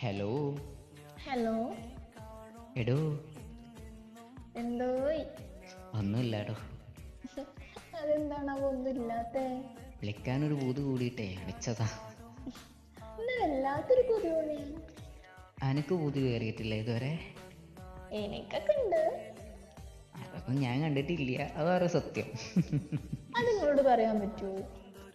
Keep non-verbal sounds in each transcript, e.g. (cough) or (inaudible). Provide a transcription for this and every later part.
Hello. Hello. എടോ. എന്തോയ്. ഒന്നുമില്ലാടോ. അതെന്താണ് അവ ഒന്നുമില്ലാത്ത. വിളിക്കാനൊരു പൂത് കൂടിയിട്ടേ വിളിച്ചതാ വല്ലാത്തൊരു കൊതുകോണി അനക്ക് പൂത് കയറിയിട്ടില്ല ഇതുവരെ? എനിക്കൊക്കെ ഉണ്ട് അതൊന്നും ഞാൻ കണ്ടിട്ടില്ല. അതാണ് സത്യം. അത് നിങ്ങളോട് പറയാൻ പറ്റുമോ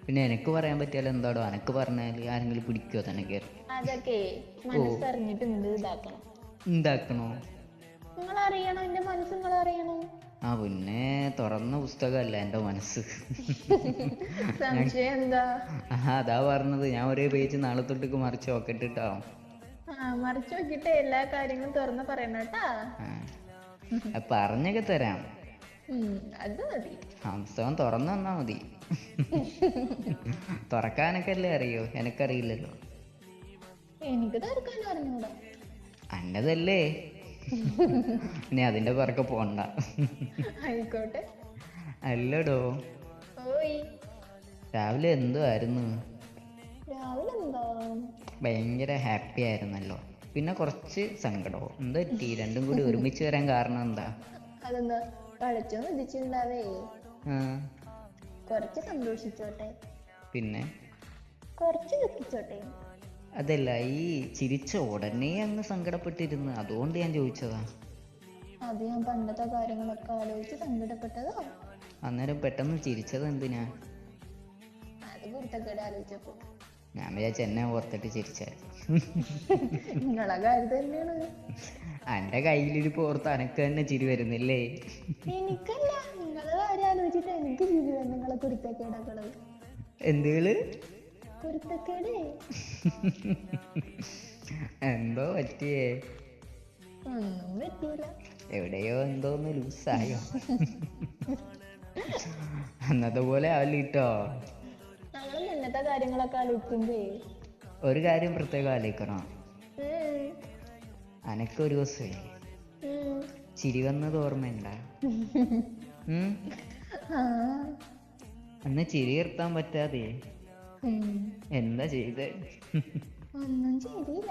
പിന്നെ എനിക്ക് പറയാൻ പറ്റിയാലും എന്താടോ? അനക്ക് പറഞ്ഞാൽ ആരെങ്കിലും പിടിക്കോ തന്നെ കയറി അതൊക്കെ മനസ്സറിഞ്ഞിട്ട് എന്ത് ഇതാക്കണം? എന്താക്കണോ? നിങ്ങൾ അറിയണം എന്റെ മനസ്സ് നിങ്ങൾ അറിയണം ആ പിന്നെ തുറന്ന പുസ്തകമല്ല എന്റെ മനസ്സ്. സംശയം എന്താ? അതാ പറഞ്ഞത്. ഞാൻ ഒരേ പേജ് നാളെ തൊട്ടേക്ക് മറിച്ച് നോക്കട്ടിട്ടോ. ആ മറിച്ച് നോക്കിട്ട് എല്ലാ കാര്യങ്ങളും തുറന്ന് പറയണം കേട്ടാ. പറഞ്ഞൊക്കെ തരാം. അത് മതി. പുസ്തകം തുറന്നു തന്നാ മതി. തുറക്കാനൊക്കെ അല്ലേ അറിയോ? എനക്കറിയില്ലല്ലോ. എനിക്ക് തുറക്കാൻ അറിഞ്ഞൂടാ. അന്നതല്ലേ. ഇനി അതിന്റെ പിറക്കെ പോണ്ട. ആയിക്കോട്ടെ. അല്ലടോ. രാവിലെ എന്തോ? ആയിരുന്നു ഭയങ്കര ഹാപ്പി ആയിരുന്നല്ലോ. പിന്നെ കുറച്ച് സങ്കടവും. എന്താ പറ്റി രണ്ടും കൂടി ഒരുമിച്ച് വരാൻ കാരണം എന്താ? അതെന്താ? കളിച്ചോന്ന് വിധിച്ചിണ്ടാവേ കുറച്ച് സന്തോഷിച്ചോട്ടെ. പിന്നെ? കുറച്ച് ദുഃഖിച്ചോട്ടെ. അതല്ല ഈ ചിരിച്ച ഉടനെ അങ്ങ് സങ്കടപ്പെട്ടിരുന്നു അതുകൊണ്ട് ഞാൻ ചോദിച്ചതാ. അത് ഞാൻ പണ്ടത്തെ കാര്യങ്ങളൊക്കെ ആലോചിച്ച് സങ്കടപ്പെട്ടതോ. അന്നേരം പെട്ടെന്ന് ചിരിച്ചത് എന്തിനാ അത് കുരുത്തക്കേട് ആലോചിച്ചപ്പോ. ഞാൻ വിചാരിച്ച എന്നെ ഓർത്തിട്ട് ചിരിച്ചായിരുന്നു നിങ്ങളെ കാര്യം തന്നെയാണ്. എന്റെ കയ്യിലിരിപ്പ് ഓർത്ത് അനക്ക് തന്നെ ചിരി വരുന്നില്ലേ? എനിക്കല്ല നിങ്ങളെ കാര്യം ആലോചിച്ചിട്ട് എനിക്ക് ചിരി നിങ്ങളെ കുരുത്തക്കേടകൾ എന്തുകൾ? കുരുത്തക്കേടേ. എന്തോ പറ്റിയേ? ഒന്നും പറ്റിയില്ല എവിടെയോ എന്തോന്ന് ലൂസായോ അന്നത്തെ പോലെ ആവില്ല കേട്ടോ ഞങ്ങൾ മുന്നത്തെ കാര്യങ്ങളൊക്കെ ആലോചിക്കുമ്പേ. ഒരു കാര്യം പ്രത്യേകം ആലോചിക്കണം. അനക്ക് ഒരു ദിവസേ. ചിരി വന്നത് ഓർമ്മയുണ്ട? (laughs) അന്ന് ചിരി നിർത്താൻ പറ്റാതെ. എന്താ ചെയ്ത്? ഒന്നും ചെയ്തില്ല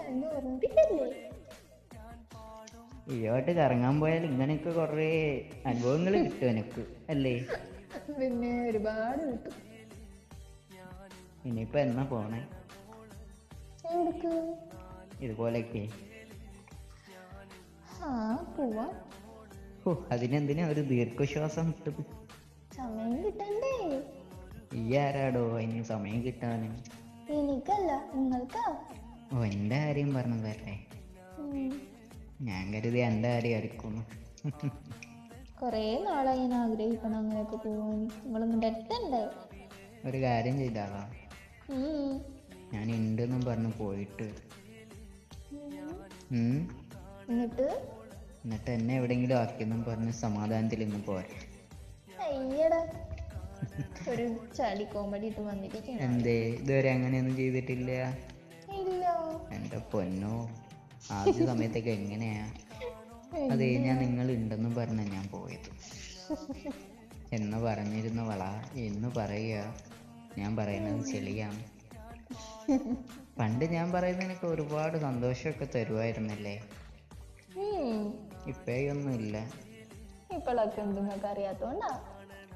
ഇയോട്ട് കറങ്ങാൻ പോയാൽ ഇങ്ങനെയൊക്കെ കൊറേ അനുഭവങ്ങൾ കിട്ടും എനിക്ക് അല്ലേ? (laughs) പിന്നെ ഒരുപാട് കിട്ടും. ഇനിയിപ്പോ എന്നാ പോണേ? ഇതുപോലൊക്കെ ഇതുപോലെയൊക്കെ. ഓ അതിനെന്തിനാ ഒരു ദീർഘശ്വാസം വിട്ടത് സമയം കിട്ടണ്ടേ? ഈ ആരാടോ? അതിന് സമയം കിട്ടാന്. എനിക്കല്ല നിങ്ങൾക്കാ? ഓ എന്റെ കാര്യം പറഞ്ഞതല്ലേ തരട്ടെ ഞാൻ കരുതി എന്റെ കാര്യം ആയിരിക്കുന്നു കൊറേ നാളായി ഞാൻ ആഗ്രഹിക്കണം അങ്ങനെയൊക്കെ പോവാൻ. നിങ്ങളൊന്നും എത്തണ്ടേ ഒരു കാര്യം ചെയ്താളാ. ഉം. ഞാൻ ഉണ്ടെന്നും പറഞ്ഞു പോയിട്ട്. എന്നിട്ട്? എന്നിട്ട് എന്നെ എവിടെങ്കിലും ആക്കിയെന്നും പറഞ്ഞ് സമാധാനത്തിൽ ഇന്ന് പോരാ ഒരു കോമഡി ഇത് എന്തേ? ഇതുവരെ അങ്ങനെയൊന്നും ചെയ്തിട്ടില്ല. എന്റെ പൊന്നോ. ആദ്യ സമയത്തൊക്കെ എങ്ങനെയാ? അതെ ഞാൻ നിങ്ങൾ ഉണ്ടെന്നും പറഞ്ഞ ഞാൻ പോയത്. എന്ന് പറഞ്ഞിരുന്നവളാ. എന്ന് പറയുക. ഞാൻ പറയുന്നത് ചെളിയാണ്. പണ്ട് ഞാൻ പറയുന്നതിനൊക്കെ ഒരുപാട് സന്തോഷമൊക്കെ തരുമായിരുന്നല്ലേ? ഉം. ഇപ്പോഴൊന്നുമില്ല ഇപ്പോഴൊക്കെ ഉണ്ട് നിങ്ങൾക്ക് അറിയാത്തോണ്ടാ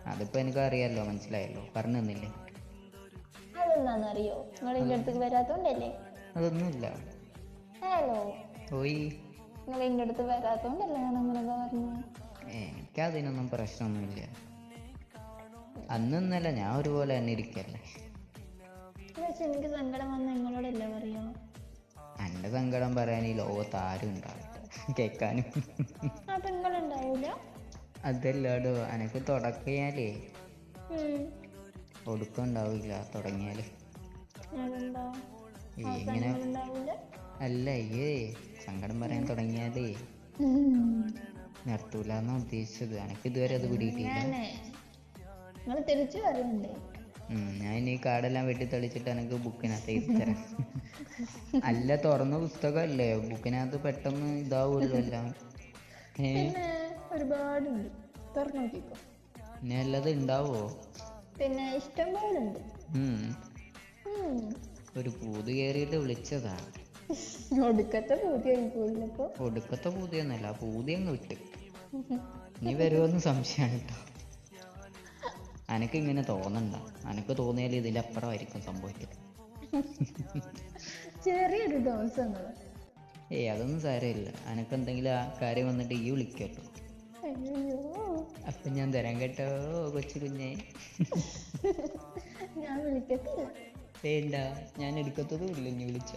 അതിപ്പോ എനിക്ക് അറിയാലോ മനസ്സിലായല്ലോ. പറഞ്ഞു തന്നില്ലേ? അതെന്താണെന്നറിയോ നിങ്ങൾ എന്റെ അടുത്തേക്ക് വരാത്തോണ്ടല്ലേ? അതൊന്നുമില്ല. ഹലോ. പോയി. നിങ്ങൾ എന്റെ അടുത്ത് വരാത്തോണ്ടല്ലേ ഞാൻ അങ്ങനെ പറഞ്ഞു എനിക്കതിനൊന്നും പ്രശ്നമൊന്നുമില്ല. അന്നൊന്നല്ല ഞാൻ ഒരുപോലെ തന്നെ ഇരിക്കല്ലേ. പക്ഷെ എനിക്ക് സങ്കടം വന്ന നിങ്ങളോടല്ല പറയോ? എന്റെ സങ്കടം പറയാൻ ഈ ലോകത്ത് ആരും ഉണ്ടാവില്ല. കേൾക്കാനും. അപ്പൊ നിങ്ങളുണ്ടാവൂല അതല്ലാടോ എനക്ക് തുടക്കിയാലേ. ഒടുക്കം ഉണ്ടാവില്ല തുടങ്ങിയാൽ. ഇങ്ങനെ അല്ല അയ്യേ സങ്കടം പറയാൻ തുടങ്ങിയാലേ. നിർത്തൂലെന്നാ ഉദ്ദേശിച്ചത്. എനക്ക് ഇതുവരെ അത് പിടിയിട്ടില്ല. നിങ്ങൾ തിരിച്ചു വരുന്നുണ്ട്. ഞാൻ ഈ കാടെല്ലാം വെട്ടി തെളിച്ചിട്ട് എനിക്ക് ബുക്കിനകത്ത് തരാം അല്ല തുറന്ന പുസ്തകമല്ലേ ബുക്കിനകത്ത് പെട്ടെന്ന് ഇതാവുമല്ലോ എല്ലാം. ഒരുപാടുണ്ട്. തുറന്നു നോക്കിക്കോ. ഇനി അല്ലാതെ ഉണ്ടാവോ? പിന്നെ ഇഷ്ടം പോലെ ഉണ്ട്. ഒരു പൂത് കയറിയിട്ട് വിളിച്ചതാ. ഒടുക്കത്തെ പൂതിയായി ഒടുക്കത്തെ പൂതിയൊന്നുമല്ല പൂതി അങ്ങ് വിട്ട്. (laughs) ഇനി വരുമെന്ന് സംശയമാണ് കേട്ടോ. അനക്ക് ഇങ്ങനെ തോന്നണ്ട. അനക്ക് തോന്നിയാൽ ഇതിലപ്പുറമായിരിക്കും സംഭവിക്കുക ചെറിയൊരു ഉള്ളത് ഏയ് അതൊന്നും സാരമില്ല. അനക്ക് എന്തെങ്കിലും ആ കാര്യം വന്നിട്ട് ഈ വിളിക്കട്ടോ. അപ്പൊ അപ്പം ഞാൻ തരാൻ കേട്ടോ കൊച്ചു കുഞ്ഞേ. ഞാൻ വിളിക്കത്തില്ല. വേണ്ട ഞാൻ എടുക്കത്തതും ഇല്ല ഇനി വിളിച്ച.